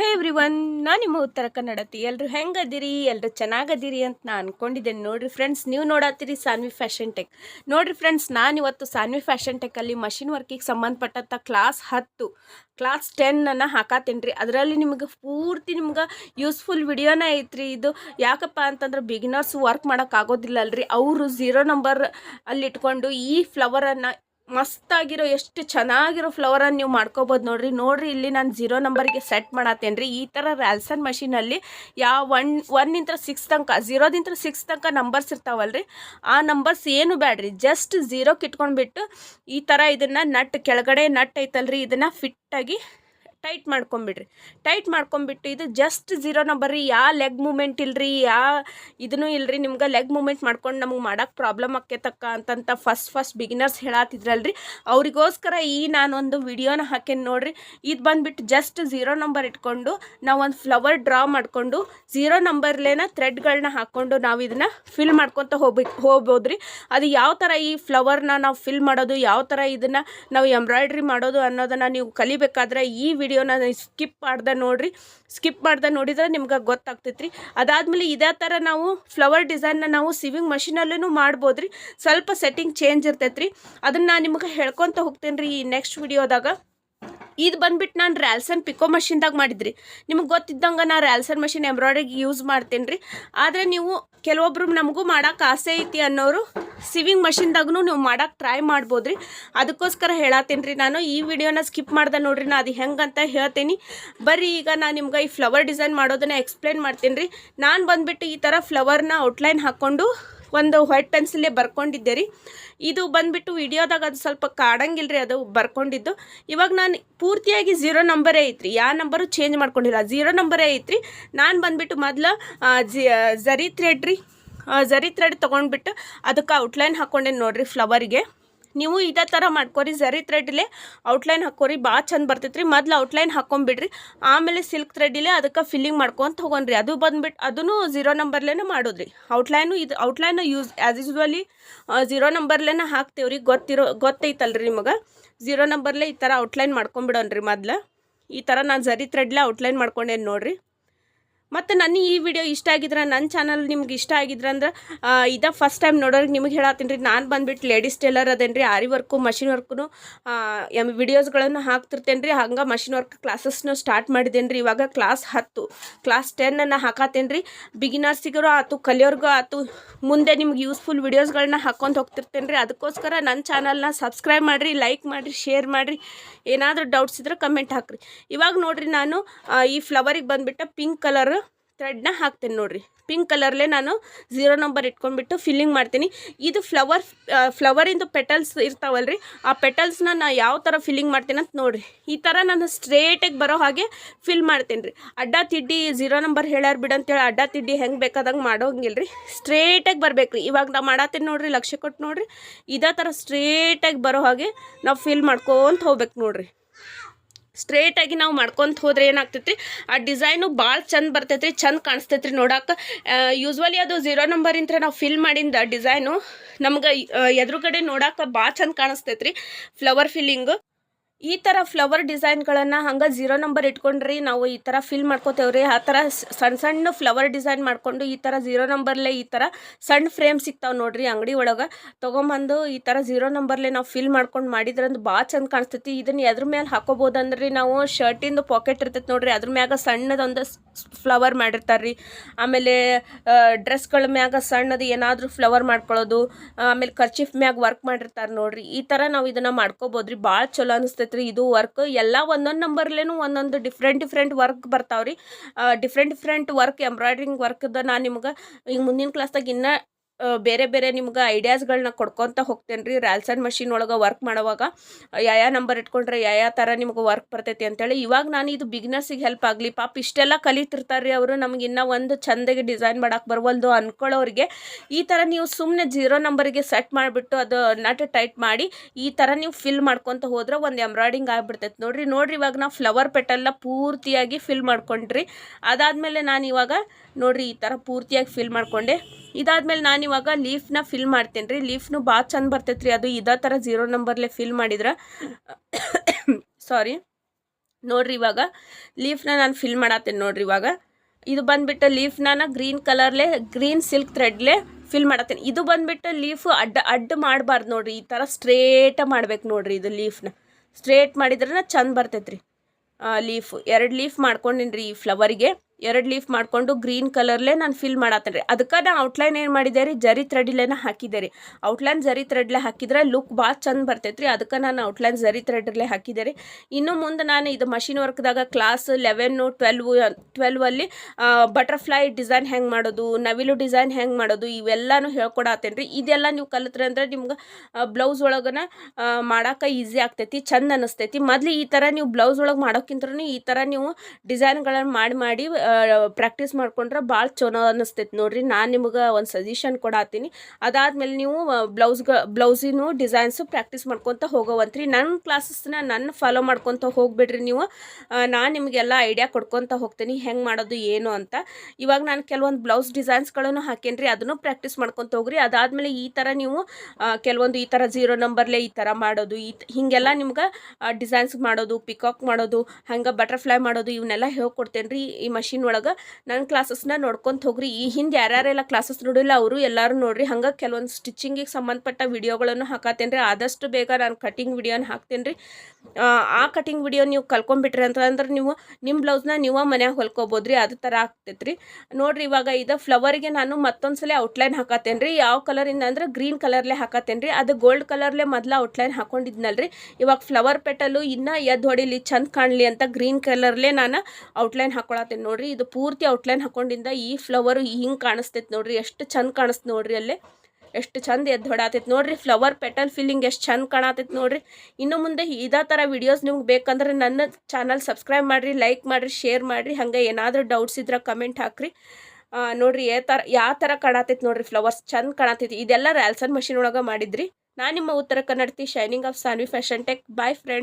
ಹೇ every one ನಾನು ನಿಮ್ಮ ಉತ್ತರ ಕನ್ನಡತಿ. ಎಲ್ಲರೂ ಹೆಂಗದಿರಿ? ಎಲ್ಲರೂ ಚೆನ್ನಾಗದಿರಿ ಅಂತ ನಾನು ಅಂದ್ಕೊಂಡಿದ್ದೇನೆ ನೋಡಿರಿ ಫ್ರೆಂಡ್ಸ್ ನೀವು ನೋಡತ್ತೀರಿ ಸಾನ್ವಿ ಫ್ಯಾಷನ್ ಟೆಕ್ ನೋಡ್ರಿ ಫ್ರೆಂಡ್ಸ್ ನಾನು ಇವತ್ತು ಸಾನ್ವಿ ಫ್ಯಾಷನ್ ಟೆಕ್ಕಲ್ಲಿ ಮಷಿನ್ ವರ್ಕಿಗೆ ಸಂಬಂಧಪಟ್ಟಂಥ ಕ್ಲಾಸ್ ಹತ್ತು. ಕ್ಲಾಸ್ ಟೆನ್ನನ್ನು ಹಾಕಾತೀನಿ ರೀ. ಅದರಲ್ಲಿ ನಿಮ್ಗೆ ಪೂರ್ತಿ ನಿಮ್ಗೆ ಯೂಸ್ಫುಲ್ ವಿಡಿಯೋನ ಐತ್ರಿ ಇದು. ಯಾಕಪ್ಪ ಅಂತಂದ್ರೆ ಬಿಗಿನರ್ಸ್ ವರ್ಕ್ ಮಾಡೋಕ್ಕಾಗೋದಿಲ್ಲ ಅಲ್ರಿ ಅವರು ಝೀರೋ ನಂಬರ್ ಅಲ್ಲಿ ಇಟ್ಕೊಂಡು ಈ ಫ್ಲವರನ್ನು ಮಸ್ತಾಗಿರೋ, ಎಷ್ಟು ಚೆನ್ನಾಗಿರೋ ಫ್ಲವರನ್ನು ನೀವು ಮಾಡ್ಕೋಬೋದು ನೋಡ್ರಿ. ನೋಡ್ರಿ, ಇಲ್ಲಿ ನಾನು ಝೀರೋ ನಂಬರ್ಗೆ ಸೆಟ್ ಮಾಡತ್ತೇನೆ ರೀ ಈ ಥರ ರ್ಯಾಲ್ಸನ್ ಮಷೀನಲ್ಲಿ ಯಾವ ಒನ್ ಒನ್ನಿಂದ ಸಿಕ್ಸ್ ತನಕ ಝೀರೋದಿಂದ ಸಿಕ್ಸ್ ತನಕ ನಂಬರ್ಸ್ ಇರ್ತಾವಲ್ರಿ. ಆ ನಂಬರ್ಸ್ ಏನು ಬ್ಯಾಡ್ರಿ. ಜಸ್ಟ್ ಝೀರೋಕ್ಕೆ ಇಟ್ಕೊಂಡ್ಬಿಟ್ಟು ಈ ಥರ ಇದನ್ನು ನಟ್ ಕೆಳಗಡೆ ನಟ್ ಐತಲ್ರಿ. ಇದನ್ನು ಫಿಟ್ಟಾಗಿ ಟೈಟ್ ಮಾಡ್ಕೊಂಬಿಡ್ರಿ. ಟೈಟ್ ಮಾಡ್ಕೊಂಬಿಟ್ಟು ಇದು ಜಸ್ಟ್ ಝೀರೋ ನಂಬರ್ ರೀ ಯಾ ಲೆಗ್ ಮೂಮೆಂಟ್ ಇಲ್ರಿ, ಯಾ ಇದನ್ನು ಇಲ್ರಿ, ನಿಮ್ಗೆ ಲೆಗ್ ಮೂಮೆಂಟ್ ಮಾಡ್ಕೊಂಡು ನಮಗೆ ಮಾಡೋಕ್ಕೆ ಪ್ರಾಬ್ಲಮ್ ಆಕೇತಕ್ಕ ಅಂತಂತ ಫಸ್ಟ್ ಫಸ್ಟ್ ಬಿಗಿನರ್ಸ್ ಹೇಳತ್ತಿದ್ರಲ್ರಿ ಅವರಿಗೋಸ್ಕರ ಈ ನಾನೊಂದು ವಿಡಿಯೋನ ಹಾಕೇನಿ ನೋಡ್ರಿ. ಇದು ಬಂದುಬಿಟ್ಟು ಜಸ್ಟ್ ಝೀರೋ ನಂಬರ್ ಇಟ್ಕೊಂಡು ನಾವು ಒಂದು ಫ್ಲವರ್ ಡ್ರಾ ಮಾಡಿಕೊಂಡು ಝೀರೋ ನಂಬರ್ಲೇನ ಥ್ರೆಡ್ಗಳನ್ನ ಹಾಕ್ಕೊಂಡು ನಾವು ಇದನ್ನ ಫಿಲ್ ಮಾಡ್ಕೊತ ಹೋಗ್ಬೇಕು ಹೋಗ್ಬೋದ್ರಿ. ಅದು ಯಾವ ಥರ ಈ ಫ್ಲವರ್ನ ನಾವು ಫಿಲ್ ಮಾಡೋದು, ಯಾವ ಥರ ಇದನ್ನು ನಾವು ಎಂಬ್ರಾಯ್ಡ್ರಿ ಮಾಡೋದು ಅನ್ನೋದನ್ನು ನೀವು ಕಲಿಬೇಕಾದ್ರೆ ಈ ವಿಡಿಯೋನ ಸ್ಕಿಪ್ ಮಾಡ್ದೆ ನೋಡ್ರಿ. ಸ್ಕಿಪ್ ಮಾಡ್ದೆ ನೋಡಿದ್ರೆ ನಿಮ್ಗೆ ಗೊತ್ತಾಗ್ತೈತ್ರಿ. ಅದಾದಮೇಲೆ ಇದೇ ಥರ ನಾವು ಫ್ಲವರ್ ಡಿಸೈನ್ನ ನಾವು ಸಿವಿಂಗ್ ಮಷಿನಲ್ಲೂ ಮಾಡ್ಬೋದ್ರಿ. ಸ್ವಲ್ಪ ಸೆಟ್ಟಿಂಗ್ ಚೇಂಜ್ ಇರ್ತೈತ್ರಿ. ಅದನ್ನು ನಾನು ನಿಮ್ಗೆ ಹೇಳ್ಕೊತ ಹೋಗ್ತೀನಿ ರೀ ಈ ನೆಕ್ಸ್ಟ್ ವಿಡಿಯೋದಾಗ. ಇದು ಬಂದ್ಬಿಟ್ಟು ನಾನು ರ್ಯಾಲ್ಸನ್ ಪಿಕೋ ಮಷಿನ್ದಾಗ ಮಾಡಿದ್ರಿ. ನಿಮಗೆ ಗೊತ್ತಿದ್ದಂಗೆ ನಾನು ರ್ಯಾಲ್ಸನ್ ಮಷಿನ್ ಎಂಬ್ರಾಯ್ಡ್ರಿಗೆ ಯೂಸ್ ಮಾಡ್ತೀನಿ ರೀ ಆದರೆ ನೀವು ಕೆಲವೊಬ್ರು ನಮಗೂ ಮಾಡೋಕೆ ಆಸೆ ಐತಿ ಅನ್ನೋರು ಸಿವಿಂಗ್ ಮಷಿನ್ದಾಗೂ ನೀವು ಮಾಡೋಕೆ ಟ್ರೈ ಮಾಡ್ಬೋದು ರೀ ಅದಕ್ಕೋಸ್ಕರ ಹೇಳತ್ತೀನಿ ರೀ ನಾನು, ಈ ವಿಡಿಯೋನ ಸ್ಕಿಪ್ ಮಾಡ್ದೆ ನೋಡ್ರಿ, ನಾ ಅದು ಹೆಂಗಂತ ಹೇಳ್ತೀನಿ. ಬರ್ರಿ ಈಗ ನಾನು ನಿಮ್ಗೆ ಈ ಫ್ಲವರ್ ಡಿಸೈನ್ ಮಾಡೋದನ್ನ ಎಕ್ಸ್ಪ್ಲೇನ್ ಮಾಡ್ತೀನಿ ರೀ ನಾನು ಬಂದುಬಿಟ್ಟು ಈ ಥರ ಫ್ಲವರ್ನ ಔಟ್ಲೈನ್ ಹಾಕ್ಕೊಂಡು ಒಂದು ವೈಟ್ ಪೆನ್ಸಿಲೇ ಬರ್ಕೊಂಡಿದ್ದೆ ರೀ. ಇದು ಬಂದ್ಬಿಟ್ಟು ವಿಡಿಯೋದಾಗ ಅದು ಸ್ವಲ್ಪ ಕಾಡಂಗಿಲ್ಲ ರೀ ಅದು ಬರ್ಕೊಂಡಿದ್ದು. ಇವಾಗ ನಾನು ಪೂರ್ತಿಯಾಗಿ ಝೀರೋ ನಂಬರೇ ಐತ್ರಿ. ಯಾವ ನಂಬರು ಚೇಂಜ್ ಮಾಡ್ಕೊಂಡಿಲ್ಲ. ಝೀರೋ ನಂಬರೇ ಐತ್ರಿ. ನಾನು ಬಂದ್ಬಿಟ್ಟು ಮೊದಲು ಜಿ ಜರಿ ಥ್ರೆಡ್ ರೀ. ಝರಿ ಥ್ರೆಡ್ ತೊಗೊಂಡ್ಬಿಟ್ಟು ಅದಕ್ಕೆ ಔಟ್ಲೈನ್ ಹಾಕ್ಕೊಂಡೆ ನೋಡಿರಿ ಫ್ಲವರಿಗೆ ನೀವು ಇದೇ ಥರ ಮಾಡ್ಕೊರಿ ಜರಿ ಥ್ರೆಡ್ಲೆ ಔಟ್ಲೈನ್ ಹಾಕೋರಿ ಭಾಳ ಚಂದ ಬರ್ತೈತ್ರಿ. ಮೊದಲು ಔಟ್ಲೈನ್ ಹಾಕೊಂಬಿಡ್ರಿ. ಆಮೇಲೆ ಸಿಲ್ಕ್ ಥ್ರೆಡ್ಲೆ ಅದಕ್ಕೆ ಫಿಲ್ಲಿಂಗ್ ಮಾಡ್ಕೊಂತ ತೊಗೊಂಡ್ರಿ ಅದು ಬಂದ್ಬಿಟ್ಟು ಅದೂ ಝೀರೋ ನಂಬರ್ಲೇನೆ ಮಾಡೋದ್ರಿ. ಔಟ್ಲೈನು ಇದು outline use as usually zero ನಂಬರ್ಲೇನೆ ಹಾಕ್ತೇವ್ರಿ. ಗೊತ್ತಿರೋ, ಗೊತ್ತೈತಲ್ರಿ ನಿಮಗೆ? ಝೀರೋ ನಂಬರ್ಲೆ ಈ ಥರ ಔಟ್ಲೈನ್ ಮಾಡ್ಕೊಂಬಿಡೋನ್ರಿ ಮೊದಲು. ಈ ಥರ ನಾನು ಜರಿ ಥ್ರೆಡ್ಲೆ ಔಟ್ಲೈನ್ ಮಾಡ್ಕೊಂಡೇನು ನೋಡ್ರಿ. ಮತ್ತು ನನ್ನ ಈ ವಿಡಿಯೋ ಇಷ್ಟ ಆಗಿದ್ರೆ, ನನ್ನ ಚಾನಲ್ ನಿಮ್ಗೆ ಇಷ್ಟ ಆಗಿದ್ರೆ ಅಂದ್ರೆ ಇದ ಫಸ್ಟ್ ಟೈಮ್ ನೋಡೋರಿಗೆ ನಿಮಗೆ ಹೇಳತ್ತೀನಿ ರೀ. ನಾನು ಬಂದ್ಬಿಟ್ಟು ಲೇಡೀಸ್ ಟೇಲರ್ ಅದೇನು ರೀ ಆರಿ ವರ್ಕು ಮಷಿನ್ ವರ್ಕು ಎಂ ವಿಡಿಯೋಸ್ಗಳನ್ನು ಹಾಕ್ತಿರ್ತೇನೆ ರೀ. ಹಂಗೆ ಮಷಿನ್ ವರ್ಕ್ ಕ್ಲಾಸಸ್ನು ಸ್ಟಾರ್ಟ್ ಮಾಡಿದ್ದೇನೆ ರೀ. ಇವಾಗ ಕ್ಲಾಸ್ ಹತ್ತು ಕ್ಲಾಸ್ ಟೆನ್ನನ್ನು ಹಾಕತ್ತೇನೆ ರೀ. ಬಿಗಿನರ್ಸಿಗರು ಆತು, ಕಲಿಯೋರ್ಗೂ ಆತು, ಮುಂದೆ ನಿಮ್ಗೆ ಯೂಸ್ಫುಲ್ ವಿಡಿಯೋಸ್ಗಳನ್ನ ಹಾಕೊಂಡು ಹೋಗ್ತಿರ್ತೇನೆ ರೀ. ಅದಕ್ಕೋಸ್ಕರ ನನ್ನ ಚಾನಲ್ನ ಸಬ್ಸ್ಕ್ರೈಬ್ ಮಾಡಿರಿ ಲೈಕ್ ಮಾಡಿರಿ ಶೇರ್ ಮಾಡಿರಿ. ಏನಾದರೂ ಡೌಟ್ಸ್ ಇದ್ರೆ ಕಮೆಂಟ್ ಹಾಕ್ರಿ. ಇವಾಗ ನೋಡಿರಿ ನಾನು ಈ ಫ್ಲವರಿಗೆ ಬಂದುಬಿಟ್ಟು ಪಿಂಕ್ ಕಲರ್ ಥ್ರೆಡ್ನ ಹಾಕ್ತೀನಿ ನೋಡಿರಿ. ಪಿಂಕ್ ಕಲರ್ಲೆ ನಾನು ಝೀರೋ ನಂಬರ್ ಇಟ್ಕೊಂಡ್ಬಿಟ್ಟು ಫಿಲ್ಲಿಂಗ್ ಮಾಡ್ತೀನಿ. ಇದು ಫ್ಲವರ್ ಫ್ಲವರಿಂದು ಪೆಟಲ್ಸ್ ಇರ್ತಾವಲ್ರಿ, ಆ ಪೆಟಲ್ಸ್ನ ನಾನು ಯಾವ ಥರ ಫಿಲ್ಲಿಂಗ್ ಮಾಡ್ತೀನಿ ಅಂತ ನೋಡಿರಿ. ಈ ಥರ ನಾನು ಸ್ಟ್ರೇಟಾಗಿ ಬರೋ ಹಾಗೆ ಫಿಲ್ ಮಾಡ್ತೀನಿ ರೀ ಅಡ್ಡ ತಿಡ್ಡಿ ಝೀರೋ ನಂಬರ್ ಹೇಳ್ಯಾರ ಬಿಡಂತೇಳಿ ಅಡ್ಡ ತಿಡ್ಡಿ ಹೆಂಗೆ ಬೇಕಾದಂಗೆ ಮಾಡೋಂಗಿಲ್ಲ ರೀ ಸ್ಟ್ರೇಟಾಗಿ ಬರಬೇಕು ರೀ ಇವಾಗ ನಾವು ಮಾಡತ್ತೀನಿ ನೋಡಿರಿ ಲಕ್ಷ್ಯ ಕೊಟ್ಟು ನೋಡಿರಿ. ಇದೇ ಥರ ಸ್ಟ್ರೇಟಾಗಿ ಬರೋ ಹಾಗೆ ನಾವು ಫಿಲ್ ಮಾಡ್ಕೊತ ಹೋಗ್ಬೇಕು ನೋಡ್ರಿ. ಸ್ಟ್ರೇಟಾಗಿ ನಾವು ಮಾಡ್ಕೊಂತ ಹೋದ್ರೆ ಏನಾಗ್ತೈತಿ ಆ ಡಿಸೈನು ಭಾಳ ಚಂದ ಬರ್ತೈತೆ ರೀ ಚಂದ ಕಾಣಿಸ್ತೈತ್ರಿ ನೋಡಕ್ಕೆ ಯೂಸ್ವಲಿ ಅದು ಝೀರೋ ನಂಬರಿಂತ ನಾವು ಫಿಲ್ ಮಾಡಿಂದ ಡಿಸೈನು ನಮ್ಗೆ ಎದುರುಗಡೆ ನೋಡಕ್ಕೆ ಭಾಳ ಚಂದ ಕಾಣಿಸ್ತೈತ್ರಿ. ಫ್ಲವರ್ ಫಿಲ್ಲಿಂಗು ಈ ಥರ ಫ್ಲವರ್ ಡಿಸೈನ್ಗಳನ್ನು ಹಂಗೆ ಝೀರೋ ನಂಬರ್ ಇಟ್ಕೊಂಡ್ರಿ, ನಾವು ಈ ಥರ ಫಿಲ್ ಮಾಡ್ಕೋತೇವ್ರಿ. ಆ ಥರ ಸಣ್ಣ ಸಣ್ಣ ಫ್ಲವರ್ ಡಿಸೈನ್ ಮಾಡ್ಕೊಂಡು ಈ ಥರ ಝೀರೋ ನಂಬರ್ಲೆ ಈ ಥರ ಸಣ್ಣ ಫ್ರೇಮ್ ಸಿಗ್ತಾವೆ ನೋಡ್ರಿ ಅಂಗಡಿ ಒಳಗೆ. ತೊಗೊಂಬಂದು ಈ ಥರ ಝೀರೋ ನಂಬರ್ಲೆ ನಾವು ಫಿಲ್ ಮಾಡ್ಕೊಂಡು ಮಾಡಿದ್ರಂದು ಭಾಳ ಚಂದ ಕಾಣಿಸ್ತೈತಿ. ಇದನ್ನು ಎದ್ರ ಮೇಲೆ ಹಾಕೋಬೋದಂದ್ರಿ ನಾವು ಶರ್ಟಿಂದು ಪಾಕೆಟ್ ಇರ್ತೈತೆ ನೋಡ್ರಿ, ಅದ್ರ ಮ್ಯಾಗ ಸಣ್ಣದೊಂದು ಫ್ಲವರ್ ಮಾಡಿರ್ತಾರೆ ರೀ ಆಮೇಲೆ ಡ್ರೆಸ್ಗಳ ಮ್ಯಾಗ ಸಣ್ಣದು ಏನಾದರೂ ಫ್ಲವರ್ ಮಾಡ್ಕೊಳ್ಳೋದು ಆಮೇಲೆ ಕರ್ಚಿಫ್ ಮ್ಯಾಗ ವರ್ಕ್ ಮಾಡಿರ್ತಾರೆ ನೋಡ್ರಿ. ಈ ಥರ ನಾವು ಇದನ್ನು ಮಾಡ್ಕೋಬೋದ್ರಿ. ಭಾಳ ಚಲೋ ಅನಿಸ್ತೈತೆ. ರೀ ಇದು ವರ್ಕ್ ಎಲ್ಲ ಒಂದೊಂದು ನಂಬರ್ಲೇನು ಒಂದೊಂದು ಡಿಫ್ರೆಂಟ್ ಡಿಫ್ರೆಂಟ್ ವರ್ಕ್ ಬರ್ತಾವ್ರಿ. ಡಿಫ್ರೆಂಟ್ ಡಿಫ್ರೆಂಟ್ ವರ್ಕ್ ಎಂಬ್ರಾಯ್ಡ್ರಿಂಗ್ ವರ್ಕ್ದ ನಾನು ನಿಮ್ಗೆ ಈಗ ಮುಂದಿನ ಕ್ಲಾಸ್ದಾಗ ಇನ್ನೂ ಬೇರೆ ಬೇರೆ ನಿಮ್ಗೆ ಐಡಿಯಾಸ್ಗಳನ್ನ ಕೊಡ್ಕೊತ ಹೋಗ್ತೇನೆ ರೀ ರ್ಯಾಲ್ಸನ್ ಮಷಿನ್ ಒಳಗೆ ವರ್ಕ್ ಮಾಡುವಾಗ ಯಾವ ನಂಬರ್ ಇಟ್ಕೊಂಡ್ರೆ ಯಾವ ಥರ ನಿಮ್ಗೆ ವರ್ಕ್ ಬರ್ತೈತಿ ಅಂತೇಳಿ ಇವಾಗ ನಾನು ಇದು ಬಿಗ್ನರ್ಸಿಗೆ ಹೆಲ್ಪ್ ಆಗಲಿ. ಪಾಪ ಇಷ್ಟೆಲ್ಲ ಕಲಿತಿರ್ತಾರೆ ರೀ ಅವರು. ನಮ್ಗೆ ಇನ್ನೂ ಒಂದು ಚಂದಗೆ ಡಿಸೈನ್ ಮಾಡೋಕೆ ಬರವಲ್ದು ಅಂದ್ಕೊಳ್ಳೋರಿಗೆ ಈ ಥರ ನೀವು ಸುಮ್ಮನೆ ಜೀರೋ ನಂಬರಿಗೆ ಸೆಟ್ ಮಾಡಿಬಿಟ್ಟು ಅದು ನಟ್ ಟೈಟ್ ಮಾಡಿ ಈ ಥರ ನೀವು ಫಿಲ್ ಮಾಡ್ಕೊತ ಹೋದ್ರೆ ಒಂದು ಎಂಬ್ರಾಯ್ಡಿಂಗ್ ಆಗಿಬಿಡ್ತೈತೆ ನೋಡಿರಿ. ನೋಡಿರಿ ಇವಾಗ ನಾವು ಫ್ಲವರ್ ಪೆಟಲ್ನ ಪೂರ್ತಿಯಾಗಿ ಫಿಲ್ ಮಾಡ್ಕೊಂಡ್ರಿ. ಅದಾದಮೇಲೆ ನಾನು ಇವಾಗ ನೋಡಿರಿ ಈ ಥರ ಪೂರ್ತಿಯಾಗಿ ಫಿಲ್ ಮಾಡ್ಕೊಂಡೆ. ಇದಾದಮೇಲೆ ನಾನು ಇವಾಗ ಲೀಫ್ನ ಫಿಲ್ ಮಾಡ್ತೇನೆ ರೀ ಲೀಫ್ನು ಭಾಳ ಚಂದ ಬರ್ತೈತೆ ರೀ ಅದು ಇದೇ ಥರ ಜೀರೋ ನಂಬರ್ಲೆ ಫಿಲ್ ಮಾಡಿದ್ರೆ. ಸಾರಿ ನೋಡ್ರಿ ಇವಾಗ ಲೀಫ್ನ ನಾನು ಫಿಲ್ ಮಾಡತ್ತೇನೆ ನೋಡ್ರಿ ಇವಾಗ. ಇದು ಬಂದುಬಿಟ್ಟು ಲೀಫ್ನ ನಾ ಗ್ರೀನ್ ಕಲರ್ಲೆ ಗ್ರೀನ್ ಸಿಲ್ಕ್ ಥ್ರೆಡ್ಲೆ ಫಿಲ್ ಮಾಡತ್ತೇನೆ ಇದು ಬಂದುಬಿಟ್ಟು ಲೀಫ್ ಅಡ್ಡ ಅಡ್ಡ ಮಾಡಬಾರ್ದು ನೋಡ್ರಿ. ಈ ಥರ ಸ್ಟ್ರೇಟ ಮಾಡ್ಬೇಕು ನೋಡ್ರಿ ಇದು ಲೀಫ್ನ ಸ್ಟ್ರೇಟ್ ಮಾಡಿದ್ರೆ ಚಂದ ರೀ ಲೀಫ್ ಎರಡು ಲೀಫ್ ಮಾಡ್ಕೊಂಡಿನಿ ರೀ ಈ ಫ್ಲವರಿಗೆ ಎರಡು ಲೀಫ್ ಮಾಡಿಕೊಂಡು ಗ್ರೀನ್ ಕಲರ್ಲೆ ನಾನು ಫಿಲ್ ಮಾಡತ್ತೇನೆ ರೀ. ಅದಕ್ಕೆ ನಾನು ಔಟ್ಲೈನ್ ಏನು ಮಾಡಿದೆ ರೀ? ಜರಿ ಥ್ರೆಡ್ಲೇನ ಹಾಕಿದೆ ರೀ. ಔಟ್ಲೈನ್ ಜರಿ ತ್ರೆಡ್ಲೆ ಹಾಕಿದ್ರೆ ಲುಕ್ ಭಾಳ ಚಂದ ಬರ್ತೈತೆ ರೀ ಅದಕ್ಕೆ ನಾನು ಔಟ್ಲೈನ್ ಜರಿ ತ್ರೆಡ್ಲೆ ಹಾಕಿದೆ ರೀ. ಇನ್ನು ಮುಂದೆ ನಾನು ಇದು ಮಷಿನ್ ವರ್ಕ್ದಾಗ ಕ್ಲಾಸ್ ಲೆವೆನ್ನು ಟ್ವೆಲ್ವು ಟ್ವೆಲ್ವಲ್ಲಿ ಬಟರ್ಫ್ಲೈ ಡಿಸೈನ್ ಹೆಂಗೆ ಮಾಡೋದು, ನವಿಲು ಡಿಸೈನ್ ಹೆಂಗೆ ಮಾಡೋದು, ಇವೆಲ್ಲನೂ ಹೇಳ್ಕೊಡತ್ತೇನೆ ರೀ. ಇದೆಲ್ಲ ನೀವು ಕಲಿತ್ರೆ ಅಂದ್ರೆ ನಿಮ್ಗೆ ಬ್ಲೌಸ್ ಒಳಗನ ಮಾಡೋಕೆ ಈಸಿ ಆಗ್ತೈತಿ, ಚಂದ ಅನಿಸ್ತೈತಿ. ಮೊದ್ಲು ಈ ಥರ ನೀವು ಬ್ಲೌಸ್ ಒಳಗೆ ಮಾಡೋಕ್ಕಿಂತ ಈ ಥರ ನೀವು ಡಿಸೈನ್ಗಳನ್ನು ಮಾಡಿ ಮಾಡಿ ಪ್ರಾಕ್ಟೀಸ್ ಮಾಡ್ಕೊಂಡ್ರೆ ಭಾಳ ಚಲೋ ಅನ್ನಿಸ್ತೈತಿ ನೋಡ್ರಿ. ನಾನು ನಿಮ್ಗೆ ಒಂದು ಸಜೆಷನ್ ಕೊಡಾತೀನಿ. ಅದಾದ್ಮೇಲೆ ನೀವು ಬ್ಲೌಸ್ಗ ಬ್ಲೌಸಿನೂ ಡಿಸೈನ್ಸು ಪ್ರಾಕ್ಟೀಸ್ ಮಾಡ್ಕೊತ ಹೋಗೋವಂತ್ರಿ. ನನ್ನ ಕ್ಲಾಸಸ್ನ ನನ್ನ ಫಾಲೋ ಮಾಡ್ಕೊತ ಹೋಗ್ಬಿಡ್ರಿ ನೀವು. ನಾನು ನಿಮಗೆಲ್ಲ ಐಡಿಯಾ ಕೊಡ್ಕೊತ ಹೋಗ್ತೀನಿ. ಹೆಂಗೆ ಮಾಡೋದು, ಏನು ಅಂತ. ಇವಾಗ ನಾನು ಕೆಲವೊಂದು ಬ್ಲೌಸ್ ಡಿಸೈನ್ಸ್ಗಳನ್ನು ಹಾಕೇನಿ ರೀ ಅದನ್ನು ಪ್ರಾಕ್ಟೀಸ್ ಮಾಡ್ಕೊತ ಹೋಗ್ರಿ. ಅದಾದಮೇಲೆ ಈ ಥರ ನೀವು ಕೆಲವೊಂದು ಈ ಥರ ಜೀರೋ ನಂಬರ್ಲೆ ಈ ಥರ ಮಾಡೋದು. ಈ ಹೀಗೆಲ್ಲ ನಿಮ್ಗೆ ಡಿಸೈನ್ಸ್ ಮಾಡೋದು ಪಿಕಾಕ್ ಮಾಡೋದು, ಹಂಗೆ ಬಟರ್ಫ್ಲೈ ಮಾಡೋದು, ಇವನ್ನೆಲ್ಲ ಹೇಳ್ಕೊಡ್ತೇನೆ ರೀ ಈ ಮಷಿನ್ ಒಳಗೆ ನನ್ನ ಕ್ಲಾಸಸ್ನ ನೋಡ್ಕೊಂತ ಹೋಗ್ರಿ. ಈ ಹಿಂದೆ ಯಾರ್ಯಾರೆಲ್ಲ ಕ್ಲಾಸಸ್ ನೋಡಿಲ್ಲ ಅವರು ಎಲ್ಲರೂ ನೋಡ್ರಿ. ಹಂಗೆ ಕೆಲವೊಂದು ಸ್ಟಿಚಿಂಗಿಗೆ ಸಂಬಂಧಪಟ್ಟ ವಿಡಿಯೋಗಳನ್ನು ಹಾಕತ್ತೇನೆ ರೀ ಆದಷ್ಟು ಬೇಗ ನಾನು ಕಟಿಂಗ್ ವಿಡಿಯೋನ ಹಾಕ್ತೇನೆ ರೀ ಆ ಕಟಿಂಗ್ ವಿಡಿಯೋ ನೀವು ಕಲ್ಕೊಂಬಿಟ್ರಿ ಅಂತಂದ್ರೆ ನೀವು ನಿಮ್ಮ ಬ್ಲೌಸ್ನ ನೀವು ಮನ್ಯಾಗ ಹೊಲ್ಕೊಬೋದು ರೀ ಅದು ಥರ ಆಗ್ತೈತೆ ರೀ ನೋಡ್ರಿ ಇವಾಗ ಇದು ಫ್ಲವರಿಗೆ ನಾನು ಮತ್ತೊಂದು ಸಲ ಔಟ್ಲೈನ್ ಹಾಕತ್ತೇನೆ ರೀ ಯಾವ ಕಲರಿಂದ ಅಂದ್ರೆ ಗ್ರೀನ್ ಕಲರ್ಲೆ ಹಾಕತ್ತೇನೆ ರೀ ಅದು ಗೋಲ್ಡ್ ಕಲರ್ಲೆ ಮೊದಲು ಔಟ್ಲೈನ್ ಹಾಕೊಂಡಿದ್ನಲ್ರಿ. ಇವಾಗ ಫ್ಲವರ್ ಪೆಟಲು ಇನ್ನೂ ಎದ್ದು ಹೊಡಿಲಿ ಚಂದ ಕಾಣಲಿ ಅಂತ ಗ್ರೀನ್ ಕಲರ್ಲೆ ನಾನು ಔಟ್ಲೈನ್ ಹಾಕೊಳತ್ತೇನೆ ನೋಡ್ರಿ. ಇದು ಪೂರ್ತಿ ಔಟ್ಲೈನ್ ಹಾಕೊಂಡಿಂದ ಈ ಫ್ಲವರು ಹಿಂಗೆ ಕಾಣಿಸ್ತೈತೆ ನೋಡ್ರಿ, ಎಷ್ಟು ಚಂದ ಕಾಣಿಸ್ತು ನೋಡ್ರಿ ಅಲ್ಲೇ. ಎಷ್ಟು ಚಂದ ಎದ್ದು ಹೊಡಾತೈತೆ ನೋಡ್ರಿ ಫ್ಲವರ್ ಪೆಟಲ್ ಫೀಲಿಂಗ್ ಎಷ್ಟು ಚಂದ ಕಾಣತೈತೆ ನೋಡ್ರಿ. ಇನ್ನು ಮುಂದೆ ಇದೇ ಥರ ವಿಡಿಯೋಸ್ ನಿಮ್ಗೆ ಬೇಕಂದ್ರೆ ನನ್ನ ಚಾನಲ್ ಸಬ್ಸ್ಕ್ರೈಬ್ ಮಾಡಿರಿ ಲೈಕ್ ಮಾಡಿರಿ ಶೇರ್ ಮಾಡಿರಿ. ಹಂಗೆ ಏನಾದರೂ ಡೌಟ್ಸ್ ಇದ್ರೆ ಕಮೆಂಟ್ ಹಾಕ್ರಿ. ನೋಡ್ರಿ ಯಾವ ಥರ ಯಾವ ಥರ ಕಾಣತೈತೆ ನೋಡ್ರಿ ಫ್ಲವರ್ಸ್ ಚಂದ ಕಾಣತೈತಿ. ಇದೆಲ್ಲ ರ್ಯಾಲ್ಸನ್ ಮಷಿನ್ ಒಳಗೆ ಮಾಡಿದ್ರಿ. ನಾನು ನಿಮ್ಮ ಉತ್ತರ ಕನ್ನಡತಿ shining of Sanvi fashion tech bye friend